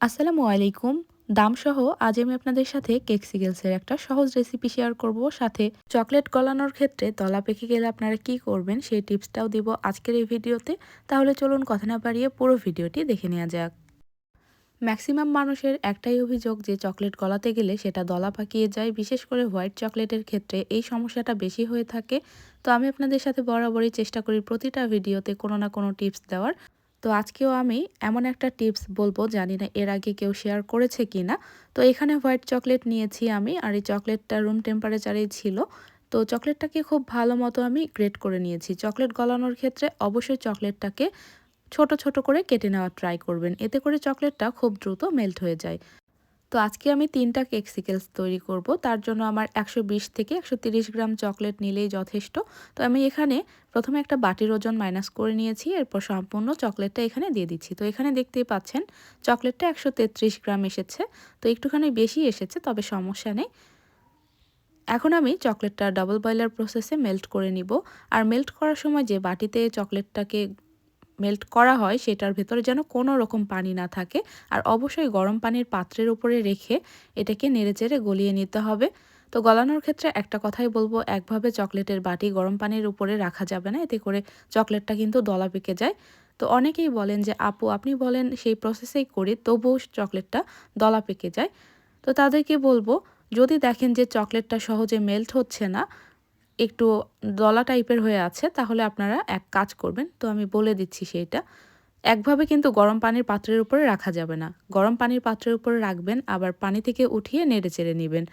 আসসালামু আলাইকুম। দামসহ আজ আমি আপনাদের সাথে কেক সিগেলসের একটা সহজ রেসিপি শেয়ার করব। সাথে চকলেট গলানোর ক্ষেত্রে তলা পেকে গেলে আপনারা কি করবেন সেই টিপসটাও দিব আজকের এই ভিডিওতে। তাহলে চলুন কথা না বাড়িয়ে পুরো ভিডিওটি দেখে নেওয়া যাক। ম্যাক্সিমাম মানুষের একটাই অভিযোগ যে চকলেট গলাতে গেলে সেটা দলা পাকিয়ে যায়। বিশেষ করে হোয়াইট চকলেটের ক্ষেত্রে এই সমস্যাটা বেশি হয়ে থাকে। তো আমি আপনাদের সাথে বরাবরই চেষ্টা করি প্রতিটা ভিডিওতে কোনো না কোনো টিপস দেওয়ার। তো আজকেও আমি এমন একটা টিপস বলব, জানি না এর আগে কেউ শেয়ার করেছে কি না তো এখানে হোয়াইট চকলেট নিয়েছি আমি, আর এই চকলেটটা রুম টেম্পারেচারেই ছিল। তো চকলেটটাকে খুব ভালো মতো আমি গ্রেট করে নিয়েছি। চকলেট গলানোর ক্ষেত্রে অবশ্যই চকলেটটাকে ছোট ছোট করে কেটে নেওয়ার ট্রাই করবেন। এতে করে চকলেটটা খুব দ্রুত মেল্ট হয়ে যায়। তো আজকে আমি তিনটা কেক সিকেলস তৈরি করব। তার জন্য আমার একশো বিশ থেকে একশো গ্রাম চকলেট নিলেই যথেষ্ট। তো আমি এখানে প্রথমে একটা বাটির ওজন মাইনাস করে নিয়েছি, এরপর সম্পূর্ণ চকলেটটা এখানে দিয়ে দিচ্ছি। তো এখানে দেখতেই পাচ্ছেন, চকলেটটা একশো তেত্রিশ গ্রাম এসেছে। তো একটুখানি বেশি এসেছে, তবে সমস্যা নেই। এখন আমি চকলেটটা ডাবল বয়লার প্রসেসে মেল্ট করে নিব। আর মেল্ট করার সময় যে বাটিতে চকলেটটাকে মেল্ট করা হয়, সেটার ভেতরে যেন কোনো রকম পানি না থাকে। আর অবশ্যই গরম পানির পাত্রের উপরে রেখে এটাকে নেড়েচেড়ে গলিয়ে নিতে হবে। তো গলানোর ক্ষেত্রে একটা কথাই বলব, একভাবে চকলেটের বাটি গরম পানির উপরে রাখা যাবে না, এতে করে চকলেটটা কিন্তু দলা পেকে যায়। তো অনেকেই বলেন যে, আপু, আপনি বলেন সেই প্রসেসেই করি তবুও চকলেটটা দলা পেকে যায়। তো তাদেরকে বলব, যদি দেখেন যে চকলেটটা সহজে মেল্ট হচ্ছে না একটু দলা টাইপের হয়ে আছে, তাহলে আপনারা এক কাজ করবেন। তো আমি বলে দিচ্ছি সেইটা। একভাবে কিন্তু গরম পানির পাত্রের উপরে রাখা যাবে না। গরম পানির পাত্রের উপরে রাখবেন, আবার পানি থেকে উঠিয়ে নেড়ে চেড়ে নেবেন।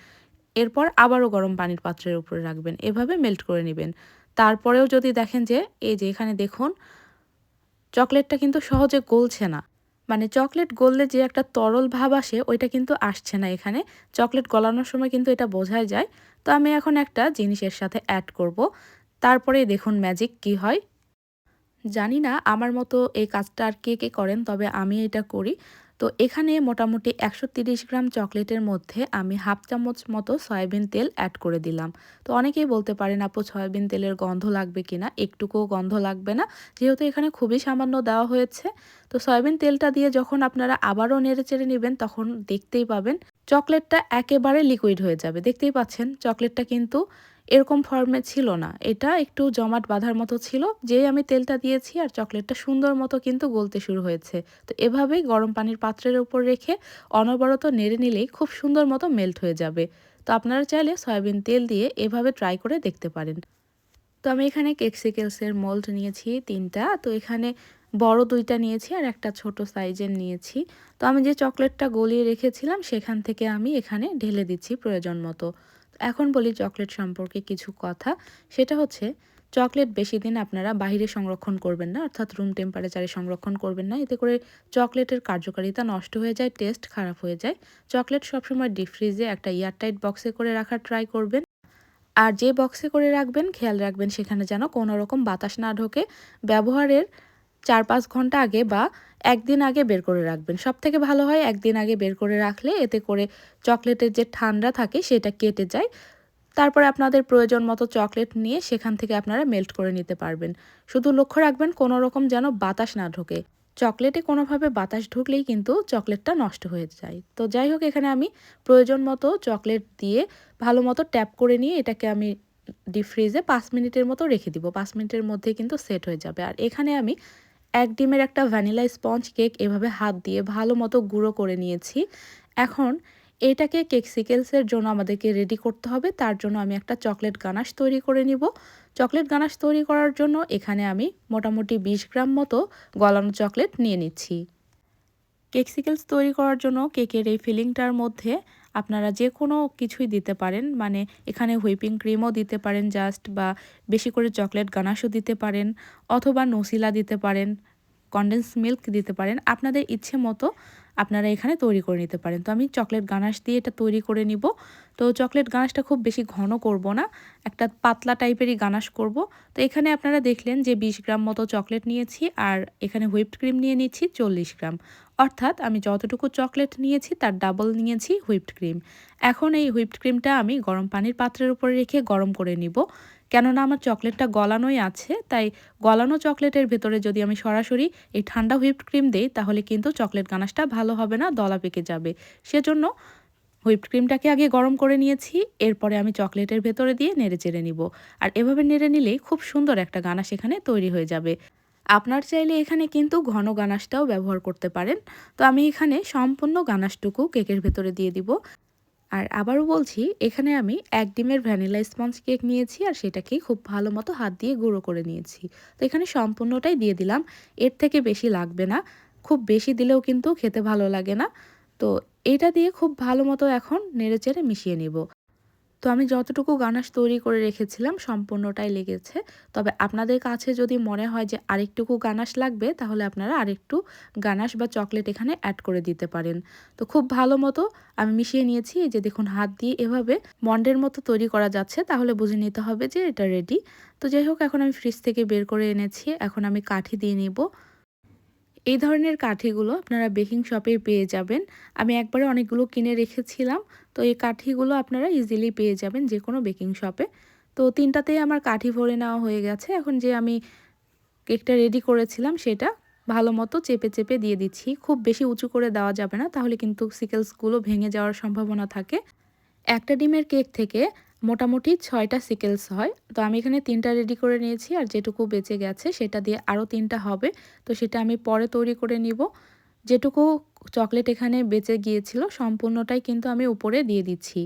এরপর আবারও গরম পানির পাত্রের উপরে রাখবেন, এভাবে মেল্ট করে নেবেন। তারপরেও যদি দেখেন যে, এই যে এখানে দেখুন, চকলেটটা কিন্তু সহজে গলছে না। মানে চকলেট গললে যে একটা তরল ভাব আসে, ওইটা কিন্তু আসছে না এখানে। চকলেট গলানোর সময় কিন্তু এটা বোঝাই যায়। তো আমি এখন একটা জিনিসের সাথে অ্যাড করব। তারপরে দেখুন ম্যাজিক কি হয়। জানি না আমার মতো এই কাজটা আর কে কে করেন, তবে আমি এটা করি। তো এখানে মোটামুটি একশো গ্রাম চকলেটের মধ্যে আমি হাফ চামচ মতো সয়াবিন তেল অ্যাড করে দিলাম। তো অনেকেই বলতে পারেন, আপু, সয়াবিন তেলের গন্ধ লাগবে কিনা একটুকুও গন্ধ লাগবে না, যেহেতু এখানে খুবই সামান্য দেওয়া হয়েছে। তো সয়াবিন তেলটা দিয়ে যখন আপনারা আবারও নেড়ে চেড়ে নেবেন, তখন দেখতেই পাবেন চকলেটটা একেবারে লিকুইড হয়ে যাবে। দেখতেই পাচ্ছেন, চকলেটটা কিন্তু এরকম ফর্মে ছিল না। এটা একটু জমাট বাঁধার মতো ছিল, যেই আমি তেলটা দিয়েছি আর চকলেটটা সুন্দর মতো কিন্তু গলতে শুরু হয়েছে। তো এভাবেই গরম পানির পাত্রের উপর রেখে অনবরত নেড়ে নিলেই খুব সুন্দর মতো মেল্ট হয়ে যাবে। তো আপনারা চাইলে সয়াবিন তেল দিয়ে এভাবে ট্রাই করে দেখতে পারেন। তো আমি এখানে কেকসিকেলসের মোল্ড নিয়েছি তিনটা। তো এখানে বড় দুইটা নিয়েছি আর একটা ছোট সাইজের নিয়েছি। তো আমি যে চকলেটটা গলিয়ে রেখেছিলাম, সেখান থেকে আমি এখানে ঢেলে দিচ্ছি প্রয়োজন মতো। এখন বলি চকলেট সম্পর্কে কিছু কথা। সেটা হচ্ছে, চকলেট বেশি দিন আপনারা বাহিরে সংরক্ষণ করবেন না, অর্থাৎ রুম টেম্পারেচারে সংরক্ষণ করবেন না। এতে করে চকলেটের কার্যকারিতা নষ্ট হয়ে যায় টেস্ট খারাপ হয়ে যায়। চকলেট সবসময় ডিপ ফ্রিজে একটা এয়ারটাইট বক্সে করে রাখার ট্রাই করবেন। আর যে বক্সে করে রাখবেন, খেয়াল রাখবেন সেখানে যেন কোনো রকম বাতাস না ঢোকে। ব্যবহারের চার পাঁচ ঘণ্টা আগে বা একদিন আগে বের করে রাখবেন। সব থেকে ভালো হয় একদিন আগে বের করে রাখলে এতে করে চকলেটের যে ঠান্ডা থাকে সেটা কেটে যায়। তারপরে আপনাদের প্রয়োজন মতো চকলেট নিয়ে সেখান থেকে আপনারা মেল্ট করে নিতে পারবেন। শুধু লক্ষ্য রাখবেন কোনো রকম যেন বাতাস না ঢোকে। চকলেটে কোনোভাবে বাতাস ঢুকলেই কিন্তু চকলেটটা নষ্ট হয়ে যায়। তো যাই হোক, এখানে আমি প্রয়োজন মতো চকলেট দিয়ে ভালো মতো ট্যাপ করে নিয়ে এটাকে আমি ডিপ ফ্রিজে পাঁচ মিনিটের মতো রেখে দিব। পাঁচ মিনিটের মধ্যে কিন্তু সেট হয়ে যাবে। আর এখানে আমি এক ডিমের একটা ভ্যানিলা স্পঞ্জ কেক এভাবে হাত দিয়ে ভালো মতো গুঁড়ো করে নিয়েছি। এখন এটাকে কেক সিকেলসের জন্য আমাদেরকে রেডি করতে হবে। তার জন্য আমি একটা চকলেট গানাশ তৈরি করে নিব। চকলেট গানাশ তৈরি করার জন্য এখানে আমি মোটামুটি বিশ গ্রাম মতো গলানো চকলেট নিয়ে নিচ্ছি। কেক সিকেলস তৈরি করার জন্য কেকের এই ফিলিংটার মধ্যে আপনারা যে কোনো কিছুই দিতে পারেন। মানে এখানে হুইপিং ক্রিমও দিতে পারেন জাস্ট বা বেশি করে চকলেট গানাশও দিতে পারেন অথবা নসিলা দিতে পারেন কন্ডেন্স মিল্ক দিতে পারেন। আপনাদের ইচ্ছে মতো আপনারা এখানে তৈরি করে নিতে পারেন। তো আমি চকলেট গানাশ দিয়ে এটা তৈরি করে নিব। তো চকলেট গানাশটা খুব বেশি ঘন করব না, একটা পাতলা টাইপেরই গানাশ করব। তো এখানে আপনারা দেখলেন যে বিশ গ্রাম মতো চকলেট নিয়েছি আর এখানে হুইপড ক্রিম নিয়ে নিচ্ছি চল্লিশ গ্রাম। অর্থাৎ আমি যতটুকু চকলেট নিয়েছি তার ডাবল নিয়েছি হুইপড ক্রিম। এখন এই হুইপড ক্রিমটা আমি গরম পানির পাত্রের উপরে রেখে গরম করে নিব। কেননা আমার চকলেটটা গলানোই আছে, তাই গলানো চকলেটের ভেতরে যদি আমি সরাসরি এই ঠান্ডা হুইপড ক্রিম দেই, তাহলে কিন্তু চকলেট গানাশটা ভালো হবে না, দলা পেকে যাবে। সেজন্য হুইপড ক্রিমটাকে আগে গরম করে নিয়েছি, এরপরে আমি চকলেটের ভেতরে দিয়ে নেড়ে চেড়ে নিব। আর এভাবে নেড়ে নিলেই খুব সুন্দর একটা গানাশ এখানে তৈরি হয়ে যাবে। আপনার চাইলে এখানে কিন্তু ঘন গানাশটাও ব্যবহার করতে পারেন। তো আমি এখানে সম্পূর্ণ গানাশটুকু কেকের ভেতরে দিয়ে দিব। আর আবারও বলছি, এখানে আমি এক ডিমের ভ্যানিলা স্পঞ্জ কেক নিয়েছি আর সেটাকে খুব ভালো মতো হাত দিয়ে গুঁড়ো করে নিয়েছি। তো এখানে সম্পূর্ণটাই দিয়ে দিলাম। এর থেকে বেশি লাগবে না। খুব বেশি দিলেও কিন্তু খেতে ভালো লাগে না। তো এটা দিয়ে খুব ভালো মতো এখন নেড়েচেড়ে মিশিয়ে নেব। তো আমি যতটুকু গানাশ তৈরি করে রেখেছিলাম, সম্পূর্ণটাই লেগেছে। তবে আপনাদের কাছে যদি মনে হয় যে আরেকটুকু গানাশ লাগবে, তাহলে আপনারা আরেকটু গানাশ বা চকলেট এখানে অ্যাড করে দিতে পারেন। তো খুব ভালো মতো আমি মিশিয়ে নিয়েছি, এই যে দেখুন হাত দিয়ে এভাবে মন্ডের মতো তৈরি করা যাচ্ছে, তাহলে বুঝে নিতে হবে যে এটা রেডি তো যাই হোক, এখন আমি ফ্রিজ থেকে বের করে এনেছি, এখন আমি কাঠি দিয়ে নিব। এই ধরনের কাঠিগুলো আপনারা বেকিং শপে পেয়ে যাবেন। আমি একবারে অনেকগুলো কিনে রেখেছিলাম। তো এই কাঠিগুলো আপনারা ইজিলি পেয়ে যাবেন যে কোনো বেকিং শপে তো তিনটাতেই আমার কাঠি ভরে নেওয়া হয়ে গেছে। এখন যে আমি কেকটা রেডি করেছিলাম সেটা ভালো মতো চেপে চেপে দিয়ে দিচ্ছি। খুব বেশি উঁচু করে দেওয়া যাবে না, তাহলে কিন্তু সিকেলসগুলো ভেঙে যাওয়ার সম্ভাবনা থাকে। একটা ডিমের কেক থেকে মোটামুটি ছয়টা সিকেলস হয়। তো আমি এখানে তিনটা রেডি করে নিয়েছি আর যেটুকু বেঁচে গেছে সেটা দিয়ে আরও তিনটা হবে। তো সেটা আমি পরে তৈরি করে নিব। যেটুকু চকলেট এখানে বেঁচে গিয়েছিল সম্পূর্ণটাই কিন্তু আমি উপরে দিয়ে দিচ্ছি।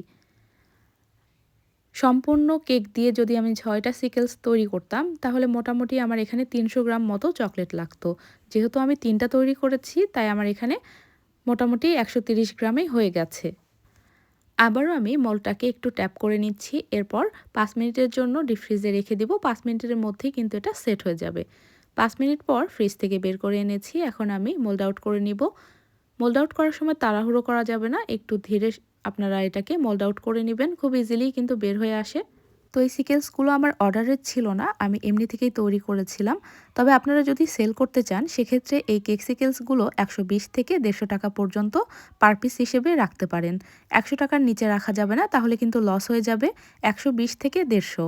সম্পূর্ণ কেক দিয়ে যদি আমি ছয়টা সিকেলস তৈরি করতাম তাহলে মোটামুটি আমার এখানে তিনশো গ্রাম মতো চকলেট লাগতো। যেহেতু আমি তিনটা তৈরি করেছি তাই আমার এখানে মোটামুটি একশো গ্রামেই হয়ে গেছে। আবারও আমি মলটাকে একটু ট্যাপ করে নিচ্ছি, এরপর পাঁচ মিনিটের জন্য ডিপ ফ্রিজে রেখে দিব। পাঁচ মিনিটের মধ্যেই কিন্তু এটা সেট হয়ে যাবে। পাঁচ মিনিট পর ফ্রিজ থেকে বের করে এনেছি, এখন আমি মোল্ড আউট করে নিব। মোল্ড আউট করার সময় তাড়াহুড়ো করা যাবে না, একটু ধীরে আপনারা এটাকে মোল্ড আউট করে নেবেন। খুব ইজিলি কিন্তু বের হয়ে আসে। তো এই সিকেলসগুলো আমার অর্ডারের ছিল না, আমি এমনি থেকেই তৈরি করেছিলাম। তবে আপনারা যদি সেল করতে চান, সেক্ষেত্রে এই কেক সিকেলসগুলো একশো থেকে দেড়শো টাকা পর্যন্ত পার পিস হিসেবে রাখতে পারেন। একশো টাকার নিচে রাখা যাবে না, তাহলে কিন্তু লস হয়ে যাবে একশো বিশ থেকে দেড়শো।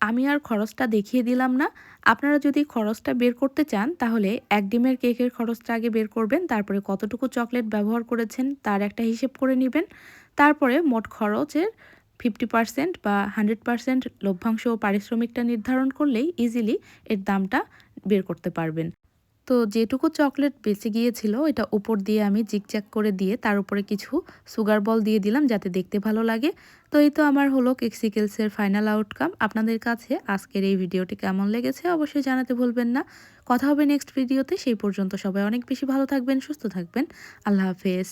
আমি আর খরচটা দেখিয়ে দিলাম না। আপনারা যদি খরচটা বের করতে চান, তাহলে এক ডিমের কেকের খরচটা আগে বের করবেন, তারপরে কতটুকু চকলেট ব্যবহার করেছেন তার একটা হিসেব করে নেবেন। তারপরে মোট খরচের ফিফটি পার্সেন্ট বা হান্ড্রেড পার্সেন্ট লভ্যাংশ পারিশ্রমিকটা নির্ধারণ করলেই ইজিলি এর দামটা বের করতে পারবেন। তো যেটুকু চকলেট বেঁচে গিয়েছিল, এটা উপর দিয়ে আমি জিকজ্যাক করে দিয়ে তার উপরে কিছু সুগার বল দিয়ে দিলাম যাতে দেখতে ভালো লাগে। তো এই তো আমার হলো কেক্সিকেলসের ফাইনাল আউটকাম আপনাদের কাছে আজকের এই ভিডিওটি কেমন লেগেছে অবশ্যই জানাতে ভুলবেন না। কথা হবে নেক্সট ভিডিওতে সেই পর্যন্ত সবাই অনেক বেশি ভালো থাকবেন, সুস্থ থাকবেন। আল্লাহ হাফেজ।